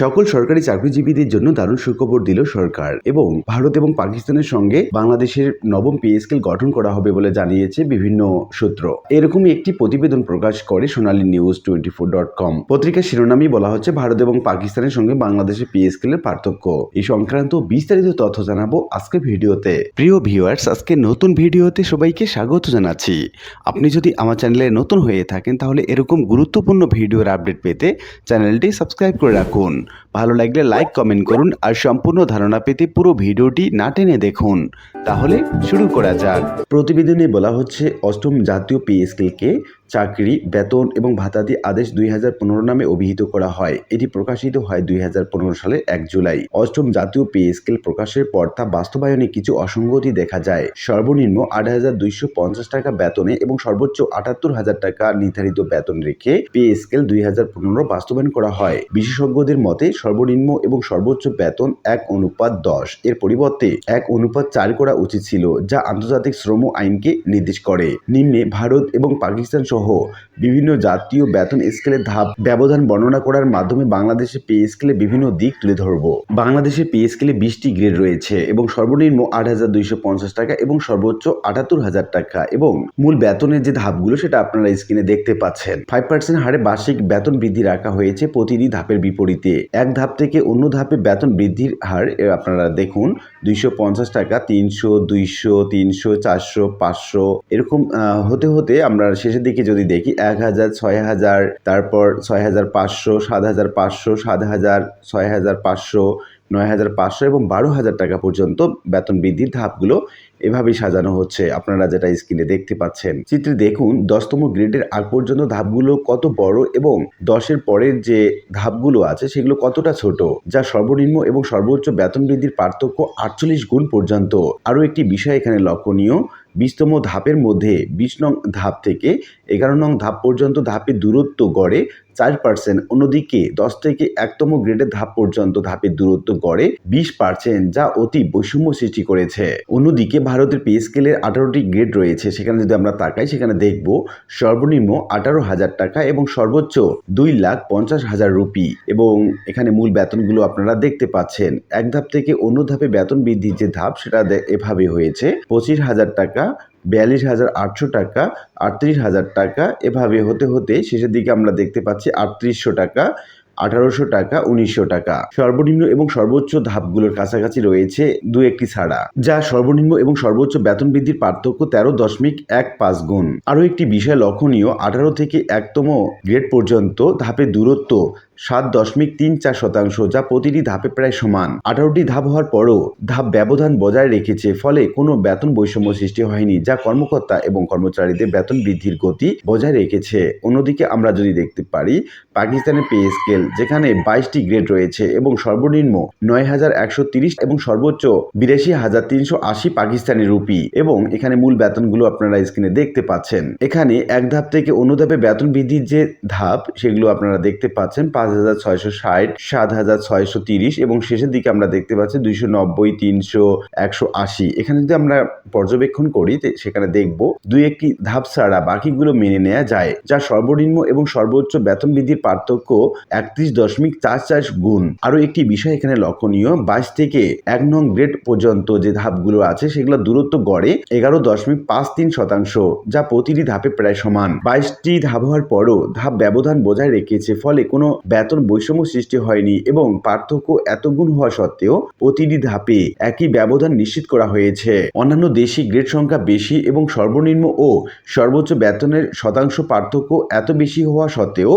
সকল সরকারি চাকরিজীবীদের জন্য দারুণ সুখবর দিল সরকার এবং ভারত এবং পাকিস্তানের সঙ্গে বাংলাদেশের নবম পে স্কেল গঠন করা হবে বলে জানিয়েছে বিভিন্ন সূত্র। এরকমই একটি প্রতিবেদন প্রকাশ করে Sonali news twenty four dot com. পত্রিকার শিরোনামই বলা হচ্ছে, ভারত এবং পাকিস্তানের সঙ্গে বাংলাদেশের পে স্কেলের পার্থক্য। এই সংক্রান্ত বিস্তারিত তথ্য জানাব আজকে ভিডিওতে। প্রিয় ভিউয়ার্স আজকে নতুন ভিডিওতে সবাইকে স্বাগত জানাচ্ছি। আপনি যদি আমার চ্যানেলে নতুন হয়ে থাকেন, তাহলে এরকম গুরুত্বপূর্ণ ভিডিওর আপডেট পেতে চ্যানেলটি সাবস্ক্রাইব করে রাখুন। ভালো লাগলে লাইক কমেন্ট করুন আর সম্পূর্ণ ধারণা পেতে পুরো ভিডিওটি না টেনে দেখুন। তাহলে শুরু করা যাক। প্রতিবেদনে বলা হচ্ছে অষ্টম জাতীয় পে স্কেলকে চাকরি, বেতন এবং ভাতাদি আদেশ দুই হাজার পনেরো নামে অভিহিত করা হয়। এটি প্রকাশিত হয় দুই হাজার পনেরো সালের এক জুলাই। অষ্টম জাতীয় পে স্কেল প্রকাশের পর তা বাস্তবায়নে কিছু অসঙ্গতি দেখা যায়। সর্বনিম্ন আট হাজার দুইশো পঞ্চাশ টাকা বেতনে এবং সর্বোচ্চ আটাত্তর হাজার টাকা নির্ধারিত বেতন রেখে পে স্কেল দুই হাজার পনেরো বাস্তবায়ন করা হয়। বিশেষজ্ঞদের মতে, সর্বনিম্ন এবং সর্বোচ্চ বেতন এক অনুপাত দশ। এর পরিবর্তে এক অনুপাত চার করা উচিত ছিল, যা আন্তর্জাতিক শ্রম আইনকে নির্দেশ করে। নিম্নে ভারত এবং পাকিস্তান সহ বিভিন্ন জাতীয় বেতন স্কেলের ধাপ ব্যবধান বর্ণনা করার মাধ্যমে বাংলাদেশে পে স্কেলে বিভিন্ন দিক তুলে ধরব। বাংলাদেশে পে স্কেলে বিশটি গ্রেড রয়েছে এবং সর্বনিম্ন আট হাজার দুইশো পঞ্চাশ টাকা এবং সর্বোচ্চ আটাত্তর হাজার টাকা এবং মূল বেতনের যে ধাপগুলো সেটা আপনারা স্ক্রিনে দেখতে পাচ্ছেন। ফাইভ পার্সেন্ট হারে বার্ষিক বেতন বৃদ্ধি রাখা হয়েছে প্রতিটি ধাপের বিপরীতে। এক ধাপ থেকে অন্য ধাপে বেতন বৃদ্ধির হার আপনারা দেখুন, দুইশো পঞ্চাশ টাকা, তিনশো, দুইশো, তিনশো, চারশো, পাঁচশো, এরকম হতে হতে আমরা শেষের দিকে যদি দেখি এক হাজার, ছয় হাজার, তারপর ছয় হাজার পাঁচশো, সাত হাজার পাঁচশো, সাত হাজার, ছয় হাজার পাঁচশো, নয় হাজার পাঁচশো এবং বারো হাজার টাকা পর্যন্ত বেতন বৃদ্ধির ধাপগুলো এভাবেই সাজানো হচ্ছে। আপনারা যেটা স্ক্রিনে দেখতে পাচ্ছেন। চিত্রে দেখুন, দশতম গ্রেডের আগ পর্যন্ত ধাপগুলো কত বড় এবং দশের পরের যে ধাপগুলো আছে সেগুলো কতটা ছোট, যা সর্বনিম্ন এবং সর্বোচ্চ বেতন বৃদ্ধির পার্থক্য আটচল্লিশ গুণ পর্যন্ত। আরও একটি বিষয় এখানে লক্ষণীয় বিশতম ধাপের মধ্যে বিশ নং ধাপ থেকে এগারো নং ধাপ পর্যন্ত ধাপের দূরত্ব গড়ে চার পার্সেন্ট অন্যদিকে দশ থেকে একতম গ্রেডের ধাপ পর্যন্ত ধাপের দূরত্ব গড়ে বিশ পার্সেন্ট যা অতি বৈষম্য সৃষ্টি করেছে। অন্যদিকে ভারতের পে স্কেলের আঠারোটি গ্রেড রয়েছে, সেখানে যদি আমরা তাকাই, সেখানে দেখব সর্বনিম্ন আঠারো হাজার টাকা এবং সর্বোচ্চ দুই লাখ পঞ্চাশ হাজার রুপি। এবং এখানে মূল বেতনগুলো আপনারা দেখতে পাচ্ছেন। এক ধাপ থেকে অন্য ধাপে বেতন বৃদ্ধির যে ধাপ, সেটা এভাবে হয়েছে পঁচিশ হাজার টাকা বিয়াল্লিশ হাজার আটশো টাকা, আটত্রিশ হাজার টাকা, এভাবে হতে হতে শেষের দিকে আমরা দেখতে পাচ্ছি আটত্রিশশো টাকা, আঠারোশো টাকা, উনিশশো টাকা। সর্বনিম্ন এবং সর্বোচ্চ ধাপগুলোর কাছাকাছি রয়েছে দু একটি ছাড়া, যা সর্বনিম্ন এবং সর্বোচ্চ বেতন বৃদ্ধির পার্থক্য তেরো দশমিক এক পাঁচ গুণ। আরও একটি বিষয় লক্ষণীয়, আঠারো থেকে একতম গ্রেড পর্যন্ত ধাপের দূরত্ব সাত দশমিক তিন চার শতাংশ, যা প্রতিটি ধাপে প্রায় সমান। আঠারোটি ধাপ হওয়ার পরও ধাপ ব্যবধান বজায় রেখেছে, ফলে কোনো বেতন বৈষম্য সৃষ্টি হয়নি, যা কর্মকর্তা এবং কর্মচারীদের বেতন বৃদ্ধির গতি বজায় রেখেছে। অন্যদিকে আমরা যদি দেখতে পারি, পাকিস্তানের পে স্কেল, যেখানে বাইশটি গ্রেড রয়েছে এবং সর্বনিম্ন নয় হাজার একশো তিরিশ এবং সর্বোচ্চ বিরাশি হাজার তিনশো আশি পাকিস্তানি রুপি, এবং এখানে মূল বেতনগুলো আপনারা স্ক্রিনে দেখতে পাচ্ছেন। এখানে এক ধাপ থেকে অন্য ধাপে বেতন বৃদ্ধির যে ধাপ, সেগুলো আপনারা দেখতে পাচ্ছেন পাঁচ হাজার ছয়শো ষাট সাত হাজার ছয়শো তিরিশ এবং শেষের দিকে আমরা দেখতে পাচ্ছি দুইশো নব্বই, তিনশো একশো আশি। এখানে যদি আমরা পর্যবেক্ষণ করি সেখানে দেখব দুই একটি ধাপ ছাড়া বাকিগুলো মেনে নেওয়া যায়, যা সর্বনিম্ন এবং সর্বোচ্চ বেতন বৃদ্ধির পার্থক্য একত্রিশ দশমিক চার চার গুণ। আরও একটি বিষয় এখানে লক্ষণীয়, বাইশ থেকে এক নং গ্রেড পর্যন্ত যে ধাপগুলো আছে, সেগুলো দূরত্ব গড়ে এগারো দশমিক পাঁচ তিন শতাংশ, যা প্রতিটি ধাপে প্রায় সমান। বাইশটি ধাপ হওয়ার পরও ধাপ ব্যবধান বজায় রেখেছে, ফলে কোনো বেতন বৈষম্য সৃষ্টি হয়নি এবং পার্থক্য এত গুণ হওয়া সত্ত্বেও প্রতিটি ধাপে একই ব্যবধান নিশ্চিত করা হয়েছে। অন্যান্য দেশি গ্রেড সংখ্যা বেশি এবং সর্বনিম্ন ও সর্বোচ্চ বেতনের শতাংশ পার্থক্য এত বেশি হওয়া সত্ত্বেও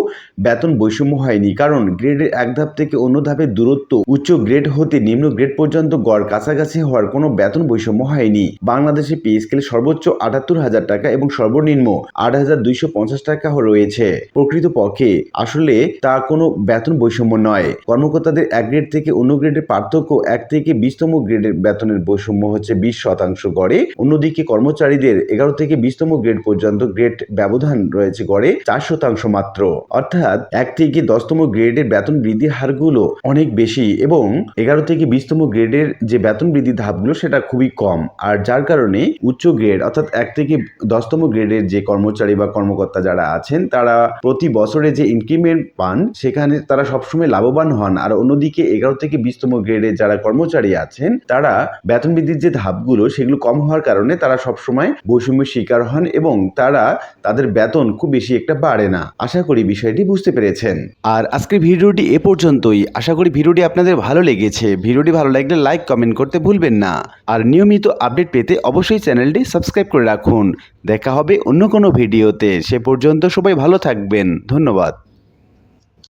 বেতন বৈষম্য হয়নি কারণ গ্রেডের এক ধাপ থেকে অন্য ধাপের দূরত্ব উচ্চ গ্রেড হতে নিম্ন গ্রেড পর্যন্ত গড় কাছাকাছি হওয়ার কোনো বেতন বৈষম্য হয়নি। বাংলাদেশে পে স্কেল সর্বোচ্চ আটাত্তর হাজার টাকা এবং সর্বনিম্ন আট হাজার দুইশো পঞ্চাশ টাকা রয়েছে। প্রকৃতপক্ষে আসলে তা কোনো বেতন বৈষম্য নয়। কর্মকর্তাদের এক গ্রেড থেকে অন্য গ্রেডের পার্থক্য এক থেকে বিশতম গ্রেডের বেতনের বৈষম্য হচ্ছে বিশ শতাংশ গড়ে। অন্যদিকে কর্মচারীদের এগারো থেকে বিশতম গ্রেড পর্যন্ত গ্রেড ব্যবধান রয়েছে গড়ে চার শতাংশ মাত্র। অর্থাৎ এক থেকে দশতম গ্রেডের বেতন বৃদ্ধির হারগুলো অনেক বেশি এবং এগারো থেকে বিশতম গ্রেডের যে বেতন বৃদ্ধির ধাপগুলো সেটা খুবই কম। আর যার কারণে উচ্চ গ্রেড অর্থাৎ এক থেকে দশতম গ্রেডের যে কর্মচারী বা কর্মকর্তা যারা আছেন, তারা প্রতি বছরে যে ইনক্রিমেন্ট পান সেখানে যেখানে তারা সবসময় লাভবান হন। আর অন্যদিকে এগারো থেকে বিশতম গ্রেডে যারা কর্মচারী আছেন, তারা বেতন বৃদ্ধির যে ধাপগুলো, সেগুলো কম হওয়ার কারণে তারা সবসময় বৈষম্যের শিকার হন এবং তারা তাদের বেতন খুব বেশি একটা বাড়ে না। আশা করি বিষয়টি বুঝতে পেরেছেন। আর আজকের ভিডিওটি এ পর্যন্তই। আশা করি ভিডিওটি আপনাদের ভালো লেগেছে। ভিডিওটি ভালো লাগলে লাইক, কমেন্ট করতে ভুলবেন না। আর নিয়মিত আপডেট পেতে অবশ্যই চ্যানেলটি সাবস্ক্রাইব করে রাখুন। দেখা হবে অন্য কোনো ভিডিওতে। সে পর্যন্ত সবাই ভালো থাকবেন। ধন্যবাদ।